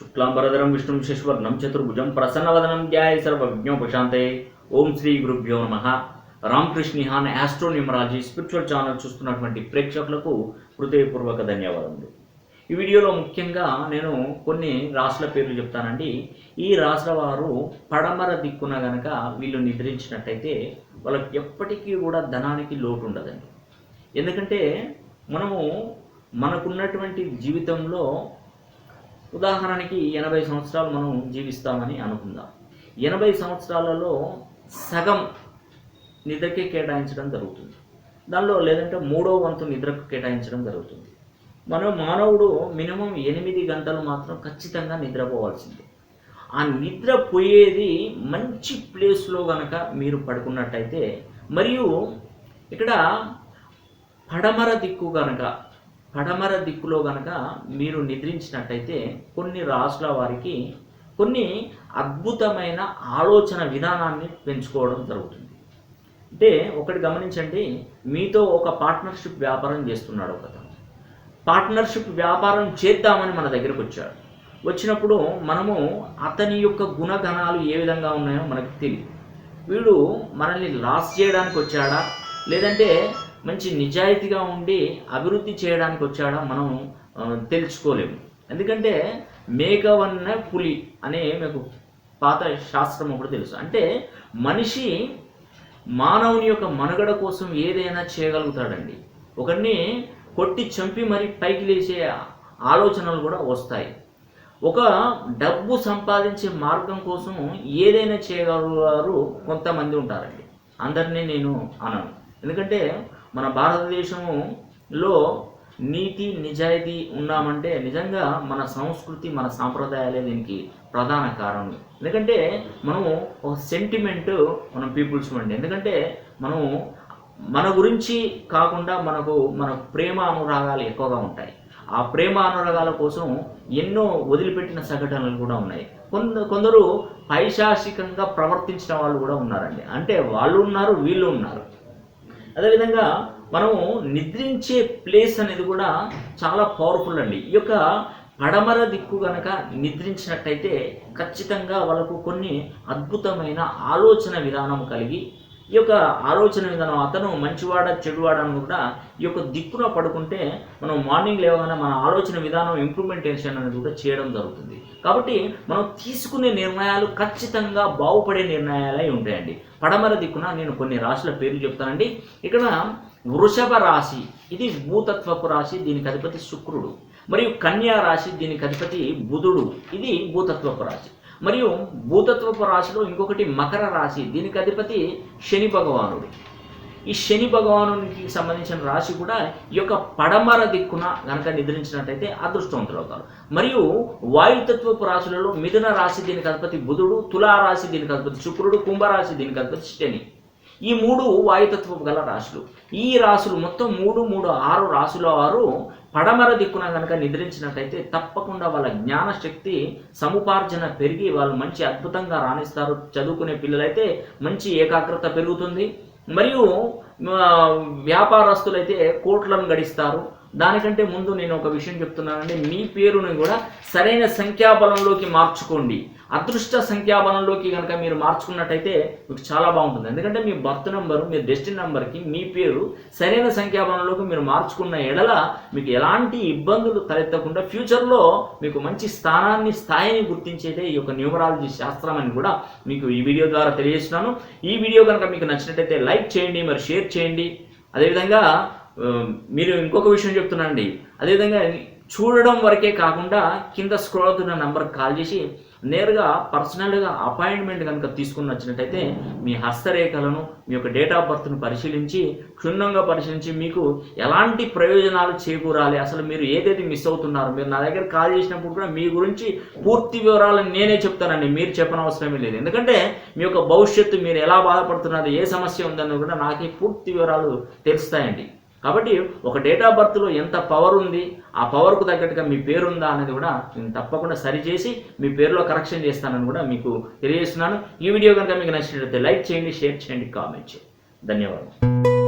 శుక్లాంబరధరం విష్ణుం శశివర్ణం చతుర్భుజం ప్రసన్నవదనం ధ్యాయ సర్వవిజ్ఞోపశాంతే ఓం శ్రీ గురుభ్యో నమ రామకృష్ణిహాన్ ఆస్ట్రో న్యూమరాలజీ స్పిరిచువల్ ఛానల్ చూస్తున్నటువంటి ప్రేక్షకులకు హృదయపూర్వక ధన్యవాదములు. ఈ వీడియోలో ముఖ్యంగా నేను కొన్ని రాసుల పేర్లు చెప్తానండి. ఈ రాసుల వారు పడమర దిక్కున గనక వీళ్ళు నిద్రించినట్టయితే వాళ్ళకి ఎప్పటికీ కూడా ధనానికి లోటు ఉండదండి. ఎందుకంటే మనము మనకున్నటువంటి జీవితంలో ఉదాహరణకి ఎనభై సంవత్సరాలు మనం జీవిస్తామని అనుకుందాం. ఎనభై సంవత్సరాలలో సగం నిద్రకే కేటాయించడం జరుగుతుంది. దానిలో లేదంటే మూడో వంతు నిద్రకు కేటాయించడం జరుగుతుంది. మనం మానవుడు మినిమం ఎనిమిది గంటలు మాత్రం ఖచ్చితంగా నిద్రపోవాల్సిందే. ఆ నిద్ర పోయేది మంచి ప్లేస్లో గనక మీరు పడుకున్నట్టయితే మరియు ఇక్కడ పడమర దిక్కు గనక పడమర దిక్కులో గనక మీరు నిద్రించినట్టయితే కొన్ని రాసుల వారికి కొన్ని అద్భుతమైన ఆలోచన విధానాన్ని పెంచుకోవడం జరుగుతుంది. అంటే ఒకటి గమనించండి మీతో ఒక పార్ట్నర్షిప్ వ్యాపారం చేస్తున్నాడు ఒకతను. పార్ట్నర్షిప్ వ్యాపారం చేద్దామని మన దగ్గరకు వచ్చాడు. వచ్చినప్పుడు మనము అతని యొక్క గుణగణాలు ఏ విధంగా ఉన్నాయో మనకు తెలియదు వీడు మనల్ని లాస్ చేయడానికి వచ్చాడా? లేదంటే మంచి నిజాయితీగా ఉండి అభివృద్ధి చేయడానికి వచ్చాడా మనం తెలుసుకోలేము. ఎందుకంటే మేఘవన్న పులి అనే మీకు పాత శాస్త్రం ఒకటి తెలుసు. అంటే మనిషి మానవుని యొక్క మనుగడ కోసం ఏదైనా చేయగలుగుతాడండి. ఒకరిని కొట్టి చంపి మరి పైకి లేచే ఆలోచనలు కూడా వస్తాయి. ఒక డబ్బు సంపాదించే మార్గం కోసం ఏదైనా చేయగలవారు కొంతమంది ఉంటారండి. అందరినీ నేను అనను. ఎందుకంటే మన భారతదేశంలో నీతి నిజాయితీ ఉన్నామంటే నిజంగా మన సంస్కృతి మన సాంప్రదాయాలే దీనికి ప్రధాన కారణం. ఎందుకంటే మనము ఒక సెంటిమెంట్ మనం పీపుల్స్ అండి ఎందుకంటే మనము మన గురించి కాకుండా మనకు మన ప్రేమ అనురాగాలు ఎక్కువగా ఉంటాయి. ఆ ప్రేమ అనురాగాల కోసం ఎన్నో వదిలిపెట్టిన సంఘటనలు కూడా ఉన్నాయి. కొంద కొందరు పైశాసికంగా ప్రవర్తించిన వాళ్ళు కూడా ఉన్నారండి. అంటే వాళ్ళు ఉన్నారు వీళ్ళు ఉన్నారు. అదేవిధంగా మనము నిద్రించే ప్లేస్ అనేది కూడా చాలా పవర్ఫుల్ అండి. ఈ యొక్క పడమర దిక్కు గనక నిద్రించినట్టయితే ఖచ్చితంగా వాళ్ళకు కొన్ని అద్భుతమైన ఆలోచన విధానం కలిగి ఈ యొక్క ఆలోచన విధానం అతను మంచివాడ చెడువాడ అని కూడా ఈ యొక్క దిక్కున పడుకుంటే మనం మార్నింగ్ లేవగానే మన ఆలోచన విధానం ఇంప్రూవ్మెంటేషన్ అనేది కూడా చేయడం జరుగుతుంది. కాబట్టి మనం తీసుకునే నిర్ణయాలు ఖచ్చితంగా బాగుపడే నిర్ణయాలై ఉంటాయండి. పడమర దిక్కున నేను కొన్ని రాశుల పేర్లు చెప్తానండి. ఇక్కడ వృషభ రాశి ఇది భూతత్వపు రాశి దీనికి అధిపతి శుక్రుడు. మరియు కన్యా రాశి దీనికి అధిపతి బుధుడు. ఇది భూతత్వపు రాశి. మరియు భూతత్వపు రాశిలో ఇంకొకటి మకర రాశి. దీనికి అధిపతి శని భగవానుడు. ఈ శని భగవానునికి సంబంధించిన రాశి కూడా ఈ యొక్క పడమర దిక్కున గనక నిద్రించినట్టయితే అదృష్టవంతులు అవుతారు మరియు వాయుతత్వపు రాశులలో మిథున రాశి దీనికి అధిపతి బుధుడు తులా రాశి దీనికి అధిపతి శుక్రుడు కుంభరాశి దీనికి అధిపతి శని. ఈ మూడు వాయుతత్వపు గల రాశులు. ఈ రాశులు మొత్తం మూడు మూడు ఆరు రాశుల వారు పడమర దిక్కున కనుక నిద్రించినట్టయితే తప్పకుండా వాళ్ళ జ్ఞాన శక్తి సముపార్జన పెరిగి వాళ్ళు మంచి అద్భుతంగా రాణిస్తారు. చదువుకునే పిల్లలైతే మంచి ఏకాగ్రత పెరుగుతుంది. మరియు వ్యాపారస్తులైతే కోట్లను గడిస్తారు. దానికంటే ముందు నేను ఒక విషయం చెప్తున్నానండి. మీ పేరుని కూడా సరైన సంఖ్యాబలంలోకి మార్చుకోండి. అదృష్ట సంఖ్యాబలంలోకి కనుక మీరు మార్చుకున్నట్టయితే మీకు చాలా బాగుంటుంది. ఎందుకంటే మీ బర్త్ నెంబరు మీ డెస్టిన్ నెంబర్కి మీ పేరు సరైన సంఖ్యాబలంలోకి మీరు మార్చుకున్న ఎడల మీకు ఎలాంటి ఇబ్బందులు తలెత్తకుండా ఫ్యూచర్లో మీకు మంచి స్థానాన్ని స్థాయిని గుర్తించేదే ఈ యొక్క న్యూమరాలజీ శాస్త్రం అని కూడా మీకు ఈ వీడియో ద్వారా తెలియజేస్తున్నాను. ఈ వీడియో కనుక మీకు నచ్చినట్టయితే లైక్ చేయండి మరి షేర్ చేయండి. అదేవిధంగా మీరు ఇంకొక విషయం చెప్తున్నానండి. అదేవిధంగా చూడడం వరకే కాకుండా కింద స్క్రోల్ అవుతున్న నంబర్ కాల్ చేసి నేరుగా పర్సనల్గా అపాయింట్మెంట్ కనుక తీసుకుని వచ్చినట్టయితే మీ హస్తరేఖలను మీ యొక్క డేట్ ఆఫ్ బర్త్ను పరిశీలించి క్షుణ్ణంగా పరిశీలించి మీకు ఎలాంటి ప్రయోజనాలు చేకూరాలి? అసలు మీరు ఏదైతే మిస్ అవుతున్నారో మీరు నా దగ్గర కాల్ చేసినప్పుడు కూడా మీ గురించి పూర్తి వివరాలు నేనే చెప్తానండి. మీరు చెప్పనవసరమే లేదు. ఎందుకంటే మీ యొక్క భవిష్యత్తు మీరు ఎలా బాధపడుతున్నారు ఏ సమస్య ఉందని కూడా నాకే పూర్తి వివరాలు తెలుస్తాయండి. కాబట్టి ఒక డేట్ ఆఫ్ బర్త్లో ఎంత పవర్ ఉంది ఆ పవర్కు తగ్గట్టుగా మీ పేరు ఉందా అనేది కూడా నేను తప్పకుండా సరిచేసి మీ పేరులో కరెక్షన్ చేస్తానని కూడా మీకు తెలియజేస్తున్నాను. ఈ వీడియో కనుక మీకు నచ్చినట్లయితే లైక్ చేయండి షేర్ చేయండి కామెంట్ చేయండి. ధన్యవాదాలు